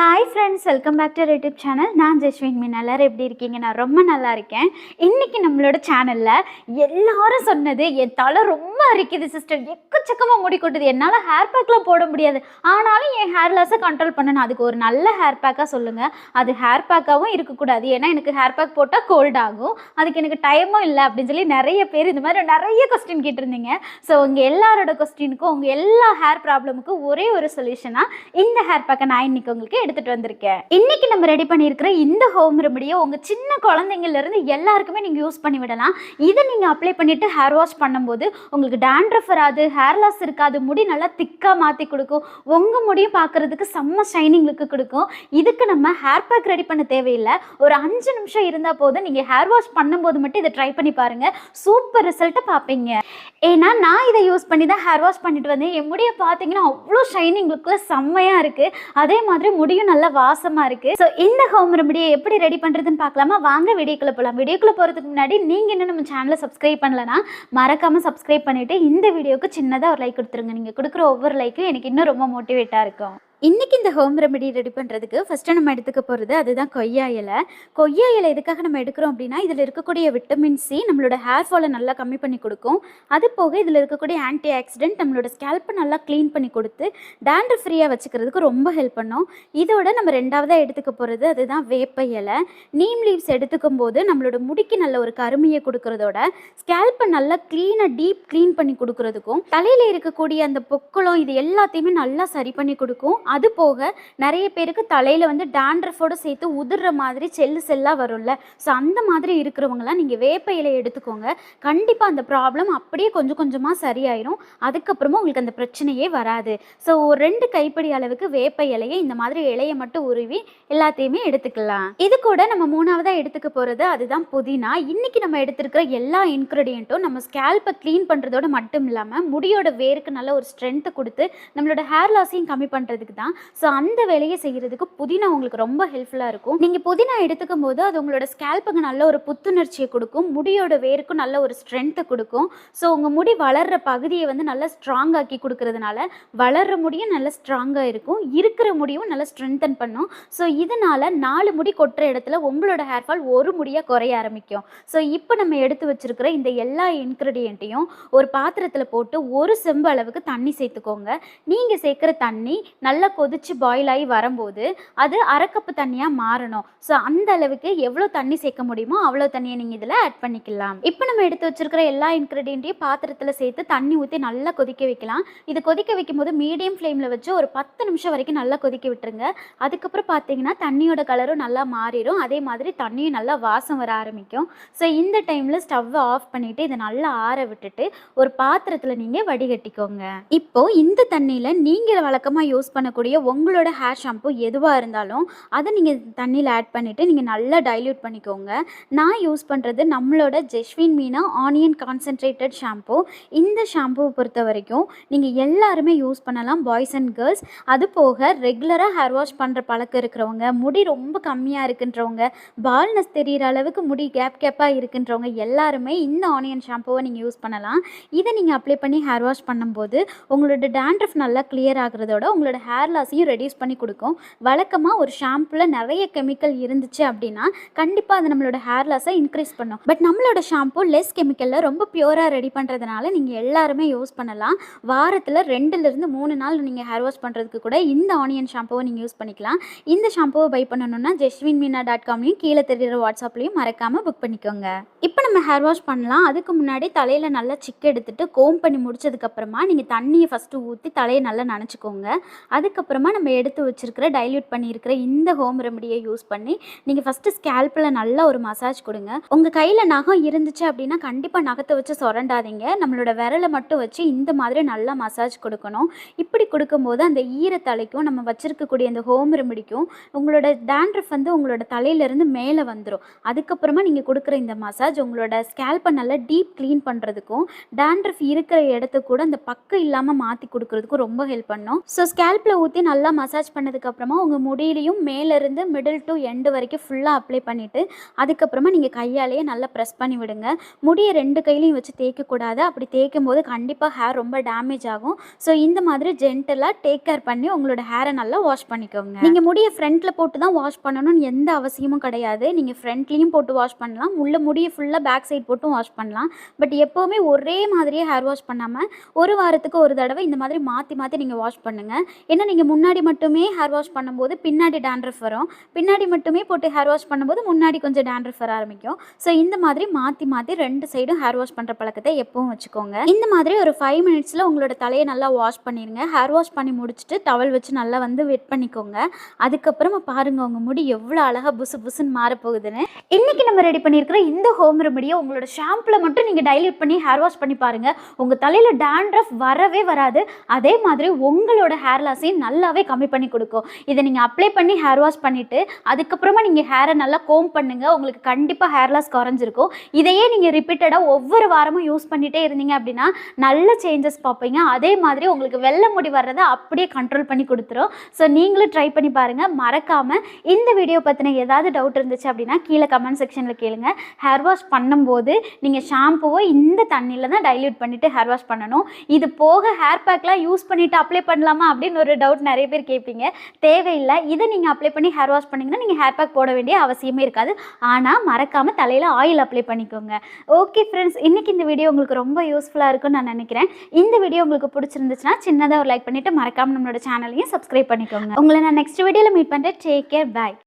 Hi friends welcome back to YouTube channel நான் ஜெஸ்வின் மீன். எல்லாரும் எப்படி இருக்கீங்க? நான் ரொம்ப நல்லா இருக்கேன். இன்னைக்கு நம்மளோட சேனலில் எல்லாரும் சொன்னது என் தலை ரொம்ப அரிக்குது சிஸ்டர் எக்கச்சக்கமாக முடி கொட்டுது. என்னால் ஹேர் பேக்லாம் போட முடியாது. ஆனாலும் என் ஹேர் லாஸை கண்ட்ரோல் பண்ணணும் அதுக்கு ஒரு நல்ல ஹேர் பேக்காக சொல்லுங்கள் அது ஹேர் பேக்காகவும் இருக்கக்கூடாது. ஏன்னா எனக்கு ஹேர் பேக் போட்டால் கோல்ட் ஆகும். அதுக்கு எனக்கு டைமும் இல்லை அப்படின்னு சொல்லி நிறைய பேர் இந்த மாதிரி நிறைய கொஸ்டின் கேட்டிருந்தீங்க. ஸோ உங்கள் எல்லாரோட கொஸ்டினுக்கும் உங்கள் எல்லா ஹேர் ப்ராப்ளமுக்கும் ஒரே ஒரு சொல்யூஷனாக இந்த ஹேர் பேக்கை நான் இன்னைக்கு உங்களுக்கு எடுத்துகிட்டு வந்திருக்கேன். இன்னைக்கு நம்ம ரெடி பண்ணியிருக்கிற இந்த ஹோம் ரெமடியை உங்கள் சின்ன குழந்தைங்கள்லேருந்து எல்லாருக்குமே நீங்கள் யூஸ் பண்ணி விடலாம் இதை நீங்கள் அப்ளை பண்ணிவிட்டு ஹேர் வாஷ் பண்ணும்போது உங்களுக்கு டேண்ட்ரஃப் வராது ஹேர் ஹேர்லாஸ் இருக்காது. முடி நல்லா திக்காக மாற்றி கொடுக்கும். உங்கள் முடியும் பார்க்குறதுக்கு செம்ம ஷைனிங் லுக்கு கொடுக்கும். இதுக்கு நம்ம ஹேர் பேக் ரெடி பண்ண தேவையில்லை. ஒரு அஞ்சு நிமிஷம் இருந்தால் போதும். நீங்கள் ஹேர் வாஷ் பண்ணும்போது மட்டும் இதை ட்ரை பண்ணி பாருங்கள் சூப்பர் ரிசல்ட்டை பார்ப்பீங்க. ஏன்னா நான் இதை யூஸ் பண்ணி தான் ஹேர் வாஷ் பண்ணிட்டு வந்தேன். என் முடியை பார்த்தீங்கன்னா அவ்வளோ ஷைனிங் லுக்கில் செம்மையாக இருக்குது அதே மாதிரி முடியும் நல்லா வாசமாக இருக்குது ஸோ இந்த ஹோம் ரெமடியை எப்படி ரெடி பண்ணுறதுன்னு பார்க்கலாமா? வாங்க வீடியோக்குள்ளே போகலாம் வீடியோக்குள்ளே போகிறதுக்கு முன்னாடி நீங்கள் இன்னும் நம்ம சேனலை சப்ஸ்கிரைப் பண்ணலனா மறக்காமல் சப்ஸ்கிரைப் பண்ணிவிட்டு இந்த வீடியோவுக்கு சின்னதாக ஒரு லைக் கொடுத்துருங்க. நீங்கள் கொடுக்குற ஒவ்வொரு லைக்கும் எனக்கு இன்னும் ரொம்ப மோட்டிவேட்டாக இருக்கும். இன்னைக்கு இந்த ஹோம் ரெமெடி ரெடி பண்ணுறதுக்கு ஃபஸ்ட்டு நம்ம எடுத்துக்க போகிறது அதுதான் கொய்யா இலை. கொய்யா இலை எதுக்காக நம்ம எடுக்கிறோம் அப்படின்னா இதில் இருக்கக்கூடிய விட்டமின் சி நம்மளோட ஹேர் ஃபாலை நல்லா கம்மி பண்ணி கொடுக்கும். அது போக இதில் இருக்கக்கூடிய ஆன்டி ஆக்சிடென்ட் நம்மளோட ஸ்கேல்ப்பை நல்லா க்ளீன் பண்ணி கொடுத்து டேண்டர் ஃப்ரீயாக வச்சுக்கிறதுக்கு ரொம்ப ஹெல்ப் பண்ணும். இதோட நம்ம ரெண்டாவதாக எடுத்துக்க போகிறது அதுதான் வேப்ப இலை. நீம் லீவ்ஸ் எடுத்துக்கும் போது நம்மளோட முடிக்கு நல்ல ஒரு கருமையை கொடுக்கறதோட ஸ்கேல்ப்பை நல்லா க்ளீனாக டீப் க்ளீன் பண்ணி கொடுக்கறதுக்கும் தலையில் இருக்கக்கூடிய அந்த பொக்களம் இது எல்லாத்தையுமே நல்லா சரி பண்ணி கொடுக்கும். அது போக நிறைய பேருக்கு தலையில் வந்து டேண்ட்ரஃபோடு சேர்த்து உதிர்ற மாதிரி செல்லு செல்லாக வரும்ல. ஸோ அந்த மாதிரி இருக்கிறவங்களாம் நீங்கள் வேப்ப இலையை எடுத்துக்கோங்க. கண்டிப்பாக அந்த ப்ராப்ளம் அப்படியே கொஞ்சம் கொஞ்சமாக சரியாயிரும். அதுக்கப்புறமா உங்களுக்கு அந்த பிரச்சனையே வராது. ஸோ ஒரு ரெண்டு கைப்பிடி அளவுக்கு வேப்ப இலையை இந்த மாதிரி இலையை மட்டும் உருவி எல்லாத்தையுமே எடுத்துக்கலாம். இது கூட நம்ம மூணாவதாக எடுத்துக்க போகிறது அதுதான் புதினா. இன்னைக்கு நம்ம எடுத்துருக்கிற எல்லா இன்க்ரீடியண்ட்டும் நம்ம ஸ்கேல்ப்பை க்ளீன் பண்ணுறதோட மட்டும் இல்லாமல் முடியோட வேருக்கு நல்ல ஒரு ஸ்ட்ரென்த்து கொடுத்து நம்மளோட ஹேர் லாஸையும் கம்மி பண்ணுறதுக்கு தான். ஸோ அந்த வேலையை செய்கிறதுக்கு புதினா உங்களுக்கு ரொம்ப ஹெல்ப்ஃபுல்லாக இருக்கும். நீங்கள் புதினா எடுத்துக்கும் போது அது உங்களோட ஸ்கேல்புக்கு நல்ல ஒரு புத்துணர்ச்சியை கொடுக்கும். முடியோட வேருக்கும் நல்ல ஒரு ஸ்ட்ரென்த்தை கொடுக்கும். ஸோ உங்கள் முடி வளர்கிற பகுதியை வந்து நல்லா ஸ்ட்ராங் ஆக்கி கொடுக்கறதுனால வளர்கிற முடியும் நல்ல ஸ்ட்ராங்காக இருக்கும். இருக்கிற முடியும் நல்லா ஸ்ட்ரென்தன் பண்ணும். ஸோ இதனால் நாலு முடி கொட்டுற இடத்துல உங்களோட ஹேர் ஃபால் ஒரு முடியாக குறைய ஆரம்பிக்கும். ஸோ இப்போ நம்ம எடுத்து வச்சிருக்கிற இந்த எல்லா இன்க்ரீடியண்ட்டையும் ஒரு பாத்திரத்தில் போட்டு ஒரு செம்பு அளவுக்கு தண்ணி சேர்த்துக்கோங்க. நீங்கள் சேர்க்குற தண்ணி நல்லா கொதிச்சு பாயில் ஆகி வரும்போது அது அரைக்கப்பு தண்ணியாக மாறணும். ஸோ அந்த அளவுக்கு எவ்வளோ தண்ணி சேர்க்க முடியுமோ அவ்வளோ தண்ணியை நீங்கள் இதில் ஆட் பண்ணிக்கலாம். இப்போ நம்ம எடுத்து வச்சிருக்கிற எல்லா இன்க்ரீடியண்ட்டையும் பாத்திரத்தில் சேர்த்து தண்ணி ஊற்றி நல்லா கொதிக்க வைக்கலாம். இது கொதிக்க வைக்கும் போது மீடியம் ஃப்ளேமில் வச்சு ஒரு பத்து நிமிஷம் வரைக்கும் நல்லா கொதிக்க விட்டுருங்க. அதுக்கப்புறம் பார்த்தீங்கன்னா தண்ணியோட கலரும் நல்லா மாறிடும். அதே மாதிரி தண்ணியும் நல்லா வாசம் வர ஆரம்பிக்கும். ஸோ இந்த டைமில் ஸ்டவ்வை ஆஃப் பண்ணிவிட்டு இதை நல்லா ஆற விட்டுட்டு ஒரு பாத்திரத்தில் நீங்கள் வடிகட்டிக்கோங்க. இப்போ இந்த தண்ணியில் நீங்கள் வழக்கமாக யூஸ் பண்ணக்கூடிய உங்களோட ஹேர் ஷாம்பு எதுவாக இருந்தாலும் அதை நீங்கள் தண்ணியில் ஆட் பண்ணிவிட்டு நீங்கள் நல்லா டைல்யூட் பண்ணிக்கோங்க. நான் யூஸ் பண்ணுறது நம்மளோட Jeswin Meena onion concentrated shampoo இந்த ஷாம்புவை பொறுத்த வரைக்கும் நீங்கள் எல்லாருமே யூஸ் பண்ணலாம் பாய்ஸ் அண்ட் கேர்ள்ஸ் அது போக ரெகுலராக ஹேர் வாஷ் பண்ணுற பழக்கம் இருக்கிறவங்க முடி ரொம்ப கம்மியாக இருக்குன்றவங்க பால்னஸ் தெரிகிற அளவுக்கு முடி கேப் கேப்பாக இருக்குன்றவங்க எல்லாருமே இந்த ஆனியன் ஷாம்புவை நீங்கள் யூஸ் பண்ணலாம். இதை நீங்கள் அப்ளை பண்ணி ஹேர் வாஷ் பண்ணும்போது உங்களோட டேண்ட்ரஃப் நல்லா கிளியர் ஆகுறதோட உங்களோட ஹேர் லாஸையும் ரெடியூஸ் பண்ணி கொடுக்கும். வழக்கமாக ஒரு ஷாம்புல நிறைய கெமிக்கல் இருந்துச்சு அப்படின்னா கண்டிப்பாக அது நம்மளோட ஹேர் லாஸை இன்க்ரீஸ் பண்ணும். பட் நம்மளோட ஷாம்பு லெஸ் கெமிக்கலில் ரொம்ப பியூராக ரெடி பண்ணுறதுனால நீங்கள் எல்லாருமே யூஸ் பண்ணலாம். வாரத்தில் ரெண்டுலேருந்து மூணு நாள் நீங்கள் ஹேர் வாஷ் பண்ணுறதுக்கு கூட இந்த ஆனியன் ஷாம்புவை நீங்கள் யூஸ் பண்ணிக்கலாம். இந்த ஷாம்புவை பை பண்ணணும்னா ஜெஸ்வின் மீனா டாட் காம்லையும் கீழே தெரியுற வாட்ஸ்அப்லையும் மறக்காமல் புக் பண்ணிக்கோங்க. இப்போ நம்ம ஹேர் வாஷ் பண்ணலாம். அதுக்கு முன்னாடி தலையில் நல்லா சிக்கு எடுத்துட்டு கோம் பண்ணி முடிச்சதுக்கப்புறமா நீங்கள் தண்ணியை ஃபஸ்ட்டு ஊற்றி தலையை நல்லா நனைச்சிக்கோங்க. அதுக்கப்புறமா நம்ம எடுத்து வச்சிருக்கிற டைல்யூட் பண்ணியிருக்கிற இந்த ஹோம் ரெமடியை யூஸ் பண்ணி நீங்கள் ஃபஸ்ட்டு ஸ்கேல்பில் நல்லா ஒரு மசாஜ் கொடுங்க. உங்கள் கையில் நகம் இருந்துச்சு அப்படின்னா கண்டிப்பாக நகத்தை வச்சு சுரண்டாதீங்க. நம்மளோட விரலை மட்டும் வச்சு இந்த மாதிரி நல்லா மசாஜ் கொடுக்கணும். இப்படி கொடுக்கும்போது அந்த ஈர தலைக்கும் நம்ம வச்சிருக்கக்கூடிய அந்த ஹோம் ரெமடிக்கும் உங்களோட டேண்ட்ரஃப் வந்து உங்களோட தலையிலேருந்து மேலே வந்துடும் அதுக்கப்புறமா நீங்கள் கொடுக்குற இந்த மசாஜ் உங்களோட ஸ்கேல்பை நல்லா டீப் க்ளீன் பண்ணுறதுக்கும் டேண்ட்ரஃப் இருக்கிற இடத்த கூட அந்த பக்கம் இல்லாமல் மாற்றி கொடுக்குறதுக்கும் ரொம்ப ஹெல்ப் பண்ணும். ஸோ ஸ்கேல்பில் ஊற்றி நல்லா மசாஜ் பண்ணதுக்கப்புறமா உங்கள் முடியிலையும் மேலேருந்து மிடில் டு எண்டு வரைக்கும் ஃபுல்லாக அப்ளை பண்ணிவிட்டு அதுக்கப்புறமா நீங்கள் கையாலேயே நல்லா ப்ரெஸ் பண்ணி விடுங்க. முடியை ரெண்டு கையிலையும் வச்சு தேய்க்கக்கூடாது அப்படி தேய்க்கும் போது கண்டிப்பாக ஹேர் ரொம்ப டேமேஜ் ஆகும். ஸோ இந்த மாதிரி ஜென்டலாக டேக் கேர் பண்ணி உங்களோட ஹேரை நல்லா வாஷ் பண்ணிக்கோங்க. நீங்கள் முடியை ஃப்ரண்ட்டில் போட்டு தான் வாஷ் பண்ணணும்னு எந்த அவசியமும் கிடையாது. நீங்கள் ஃப்ரண்ட்லேயும் போட்டு வாஷ் பண்ணலாம். உள்ள முடியை ஃபுல்லாக பேக் சைட் போட்டும் வாஷ் பண்ணலாம். பட் எப்போவுமே ஒரே மாதிரியே ஹேர் வாஷ் பண்ணாமல் ஒரு வாரத்துக்கு ஒரு தடவை இந்த மாதிரி மாற்றி மாற்றி நீங்கள் வாஷ் பண்ணுங்கள் ஏன்னா நீங்கள் முன்னாடி மட்டுமே ஹேர் வாஷ் பண்ணும்போது பின்னாடி டேண்ட்ரஃப் வரும். பின்னாடி மட்டுமே போட்டு ஹேர் வாஷ் பண்ணும்போது முன்னாடி கொஞ்சம் டேண்ட்ரஃப் வர ஆரம்பிக்கும். ஸோ இந்த மாதிரி மாற்றி மாற்றி ரெண்டு சைடும் ஹேர் வாஷ் பண்ணுற பழக்கத்தை எப்பவும் வச்சுக்கோங்க. இந்த மாதிரி ஒரு ஃபைவ் மினிட்ஸில் உங்களோட தலையை நல்லா வாஷ் பண்ணிடுங்க. ஹேர் வாஷ் பண்ணி முடிச்சுட்டு டவல் வச்சு நல்லா வந்து வெட் பண்ணிக்கோங்க. அதுக்கப்புறமா பாருங்கள் உங்கள் முடி எவ்வளோ அழகாக புசு புசுன்னு மாறப்போகுதுன்னு. இன்றைக்கி நம்ம ரெடி பண்ணியிருக்கிற இந்த ஹோம் ரெமடியை உங்களோட ஷாம்பில் மட்டும் நீங்கள் டைல்யூட் பண்ணி ஹேர் வாஷ் பண்ணி பாருங்கள் உங்கள் தலையில் டேண்ட்ரஃப் வரவே வராது. அதே மாதிரி உங்களோட ஹேர் லாஸையும் நல்லாவே கம்மி பண்ணி கொடுக்கும். இதை நீங்கள் அப்ளை பண்ணி ஹேர் வாஷ் பண்ணிவிட்டு அதுக்கப்புறமா நீங்கள் ஹேரை நல்லா கோம் பண்ணுங்கள் உங்களுக்கு கண்டிப்பாக ஹேர் லாஸ் குறைஞ்சிருக்கும். இதையே நீங்கள் ரிப்பீட்டடாக ஒவ்வொரு வாரமும் யூஸ் பண்ணிகிட்டே இருந்தீங்க அப்படின்னா நல்ல சேஞ்சஸ் பார்ப்பீங்க. அதே மாதிரி உங்களுக்கு வெள்ளை முடி வர்றதை அப்படியே கண்ட்ரோல் பண்ணி கொடுத்துரும். ஸோ நீங்களும் ட்ரை பண்ணி பாருங்கள் மறக்காமல் இந்த வீடியோ பற்றின ஏதாவது டவுட் இருந்துச்சு அப்படின்னா கீழே கமெண்ட் செக்ஷனில் கேளுங்க. ஹேர் வாஷ் பண்ணும்போது நீங்கள் ஷாம்புவை இந்த தண்ணியில் தான் டைல்யூட் பண்ணிவிட்டு ஹேர் வாஷ் பண்ணணும். இது போக ஹேர் பேக்லாம் யூஸ் பண்ணிவிட்டு அப்ளை பண்ணலாமா அப்படின்னு ஒரு டவுட் நிறைய பேர் கேட்பீங்க. தேவையில்லை. இதை நீங்கள் அப்ளை பண்ணி ஹேர் வாஷ் பண்ணிங்கன்னா நீங்கள் ஹேர் பேக் போட வேண்டிய அவசியமே இருக்காது. ஆனால் மறக்காமல் தலையில் ஆயில் அப்ளை பண்ணிக்கோங்க. ஓகே ஃப்ரெண்ட்ஸ் இன்றைக்கி இந்த வீடியோ உங்களுக்கு ரொம்ப யூஸ்ஃபுல்லாக இருக்கும்னு நான் நினைக்கிறேன். இந்த வீடியோ உங்களுக்கு பிடிச்சிருந்துச்சுன்னா சின்னதாக ஒரு லைக் பண்ணிவிட்டு மறக்காமல் நம்மளோட சேனலையும் சப்ஸ்கிரைப் பண்ணிக்கோங்க. உங்களை நான் நெக்ஸ்ட் வீடியோவில் மீட் பண்ணுறேன் டேக் கேர் பாய்